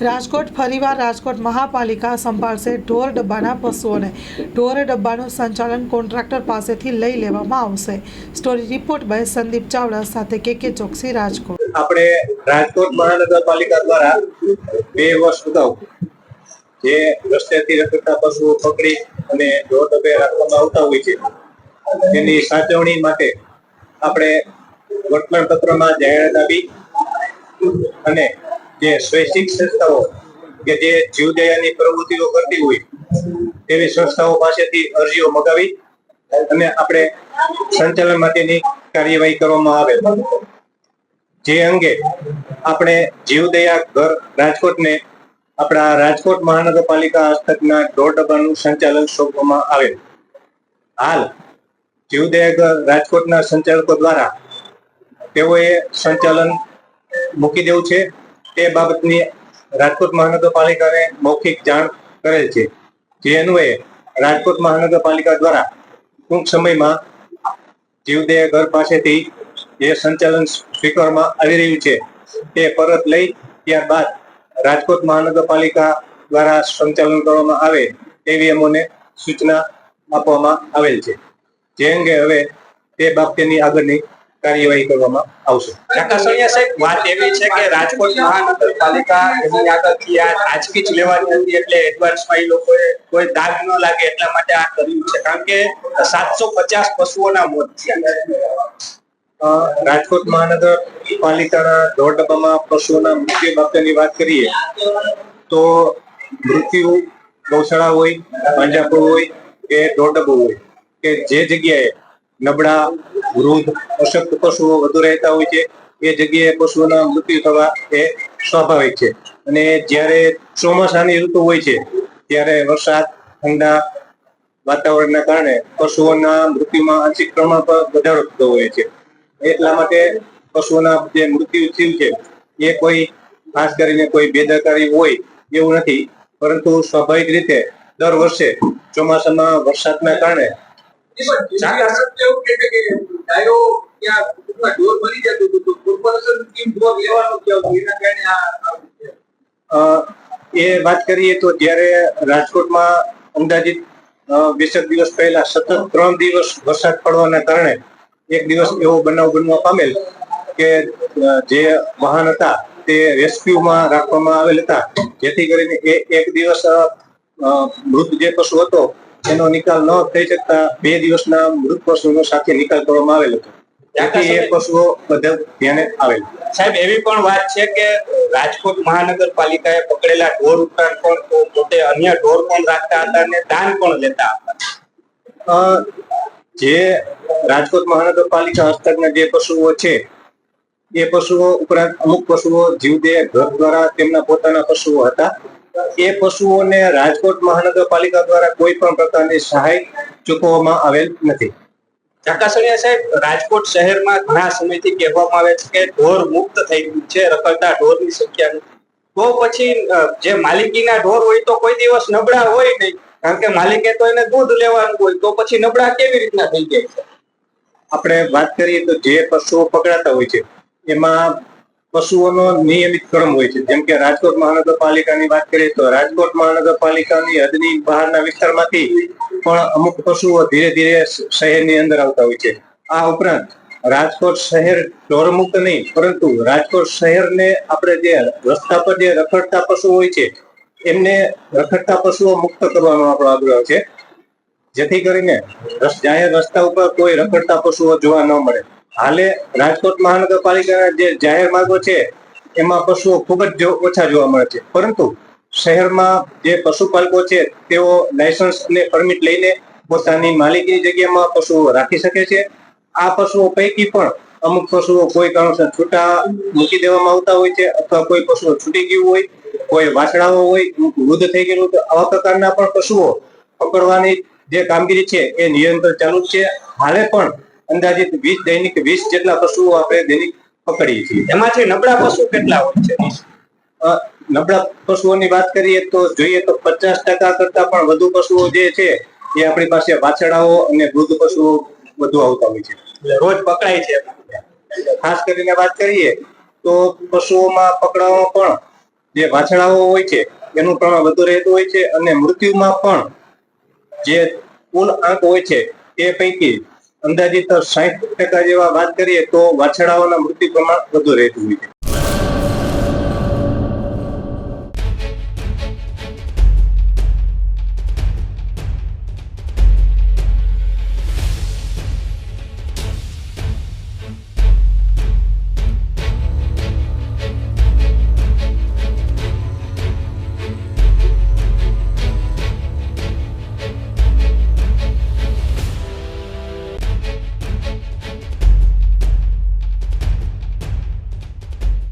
રાજકોટ ફરીવાર રાજકોટ મહાપાલિકા સંભાળશે ઢોર ડબ્બાના પશુઓને. ઢોર ડબ્બાનું સંચાલન કોન્ટ્રાક્ટર પાસેથી લઈ લેવામાં આવશે. Story report by Sandeep Chavda સાથે કે કે ચોકસી રાજકોટ. આપણે રાજકોટ મહાનગરપાલિકા દ્વારા બે વર્ષ અગાઉ જે રસ્તેથી રખડતા પશુઓ પકડી અને ઢોર ડબ્બે રાખવામાં આવતા હોય છે, તેની સાચવણી માટે આપણે વર્તમાન પત્રમાં જાહેરાત આપી અને જે સ્વૈચ્છિક સંસ્થાઓ કે જે જીવદયાની પ્રવૃત્તિઓ કરતી હોય, તેવી સંસ્થાઓ પાસેથી અરજીઓ મગાવી અને આપણે સંચાલન માટેની કાર્યવાહી કરવામાં આવે. જે અંગે આપણે જીવદયા ઘર રાજકોટને આપણા રાજકોટ મહાનગરપાલિકા હસ્તકના ઢોર ડબ્બાનું સંચાલન સોંપવામાં આવે હાલ જીવદયા ઘર રાજકોટના સંચાલકો દ્વારા તેઓએ સંચાલન મૂકી દેવું છે. તે બાબતની રાજકોટ મહાનગરપાલિકાને મૌખિક જાણ કરેલ છે. જે અન્વયે રાજકોટ મહાનગરપાલિકા દ્વારા ટૂંક સમયમાં જીવદેહ ઘર પાસેથી જે સંચાલન સ્વીકારવામાં આવી રહ્યું છે, તે પરત લઈ ત્યારબાદ રાજકોટ મહાનગરપાલિકા દ્વારા સંચાલન કરવામાં આવે તેવી અમોને સૂચના આપવામાં આવેલ છે. જે અંગે હવે તે બાબતેની આગળની કાર્યવાહી કરવામાં આવશે. સાહેબ વાત એવી છે કે રાજકોટ મહાનગરપાલિકા એની આગળથી આ આજકી જ લેવાની હતી એટલે એડવાન્સમાં એ લોકોએ કોઈ દાગ ન લાગે એટલા માટે આ કર્યું છે. કારણ કે સાતસો પચાસ પશુઓના મોત થયા રાજકોટ મહાનગરપાલિકાના ઢોર ડબ્બામાં પશુઓના મૃત્યુ બાબતેની વાત કરીએ તો મૃત્યુ ગૌશાળા હોય પાંજાપુર હોય કે ઢોર ડબ્બો હોય કે જે જગ્યાએ નબળા, વૃદ્ધ, અશક્ત પશુઓ વધુ રહેતા હોય છે. એ જગ્યાએ પશુઓના મૃત્યુ થવા એ સ્વાભાવિક છે. અને જ્યારે ચોમાસાની ઋતુ હોય છે, ત્યારે વરસાદ, ઠંડા વાતાવરણના કારણે પશુઓના મૃત્યુમાં આંશિક પ્રમાણ પર વધારો થતો હોય છે. એટલા માટે પશુઓના જે મૃત્યુ થયું છે, એ કોઈ ખાસ કરીને કોઈ બેદરકારી હોય એવું નથી. પરંતુ સ્વાભાવિક રીતે દર વર્ષે ચોમાસામાં વરસાદના કારણે એ વાત કરીએ તો જ્યારે રાજકોટમાં અંદાજિત અ, વીસેક દિવસ પહેલા સતત ત્રણ દિવસ વરસાદ પડવાના કારણે એક દિવસ એવો બનાવ બનવા પામેલ કે જે વાહન હતા તે રેસ્ક્યુમાં રાખવામાં આવેલ હતા જેથી કરીને એ એક દિવસ મૃત જે પશુ હતો એનો નિકાલ ન થઈ શકતા બે દિવસના મૃત પશુનો સાથે નિકાલ કરવામાં આવેલ હતો. ત્યાંથી એ પશુઓ બધા ધ્યાને આવેલ. સાહેબ એવી પણ વાત છે કે રાજકોટ મહાનગરપાલિકાએ પકડેલા ઢોર ઉપરાંત પણ પોતે અન્ય ઢોર પણ રાખતા હતા અને દાન પણ લેતા હતા. જે રાજકોટ મહાનગરપાલિકા હસ્તકના જે પશુઓ છે એ પશુઓ ઉપરાંત અમુક પશુઓ જીવદે ઘર દ્વારા તેમના પોતાના પશુઓ હતા. એ પશુઓને રાજકોટ મહાનગરપાલિકા દ્વારા કોઈ પણ પ્રકારની સહાય ચૂકવવામાં આવેલ નથી. ચકાસણીયા સાહેબ, રાજકોટ શહેરમાં ઘણા સમયથી કહેવામાં આવે છે કે ઢોર મુક્ત થઈ ગયું છે, રખડતા ઢોરની સંખ્યા નથી. તો પછી જે માલિકીના ઢોર હોય તો કોઈ દિવસ નબળા હોય નહીં. કારણ કે માલિકે તો એને દૂધ લેવાનું હોય, તો પછી નબળા કેવી રીતના થઈ જાય છે? આપણે વાત કરીએ તો જે પશુઓ પકડાતા હોય છે, એમાં પશુઓનો નિયમિત ક્રમ હોય છે. જેમ કે રાજકોટ મહાનગરપાલિકાની વાત કરીએ તો રાજકોટ મહાનગરપાલિકાની હદની બહારના વિસ્તારમાંથી પણ અમુક પશુઓ ધીરે ધીરે શહેરની અંદર આવતા હોય છે. આ ઉપરાંત રાજકોટ શહેર ઢોરમુક્ત નહીં, પરંતુ રાજકોટ શહેરને આપણે જે રસ્તા પર જે રખડતા પશુઓ હોય છે, એમને રખડતા પશુઓ મુક્ત કરવાનો આપણો આગ્રહ છે. જેથી કરીને જાહેર રસ્તા ઉપર કોઈ રખડતા પશુઓ જોવા ન મળે. હાલે રાજકોટ મહાનગરપાલિકાના જે જાહેર માર્ગો છે, એમાં પશુઓ ખૂબ જ ઓછા જોવા મળે છે. પરંતુ શહેરમાં જે પશુપાલકો છે, તેઓ લાયસન્સ અને પરમિટ લઈને પોતાની માલિકીની જગ્યામાં પશુઓ રાખી શકે છે. આ પશુઓ પૈકી પણ અમુક પશુઓ કોઈ કારણસર છૂટા મૂકી દેવામાં આવતા હોય છે, અથવા કોઈ પશુઓ છૂટી ગયું હોય, કોઈ વાછડાઓ હોય વૃદ્ધ થઈ ગયેલું તો આવા પ્રકારના પણ પશુઓ પકડવાની જે કામગીરી છે, એ નિરંતર ચાલુ છે. હાલે પણ અંદાજિત વીસ દૈનિક, વીસ જેટલા પશુઓ આપણે દૈનિક પકડીએ છીએ. એમાંથી નબળા પશુ કેટલા હોય છે? નબળા પશુઓની વાત કરીએ તો જોઈએ તો પચાસ ટકા કરતા પણ વધુ પશુઓ જે છે, એ આપણી પાસે વાછડાઓ અને વૃદ્ધ પશુઓ વધુ આવતા હોય છે. રોજ પકડાય છે. ખાસ કરીને વાત કરીએ તો પશુઓમાં પકડવામાં પણ જે વાછડાઓ હોય છે, એનું પ્રમાણ વધુ રહેતું હોય છે અને મૃત્યુમાં પણ જે કુલ આંક હોય છે, એ પૈકી અંદાજિત સાહીઠ ટકા જેવા વાત કરીએ તો વાછડાઓના મૃત્યુ પ્રમાણ વધુ રહેતું હોય છે.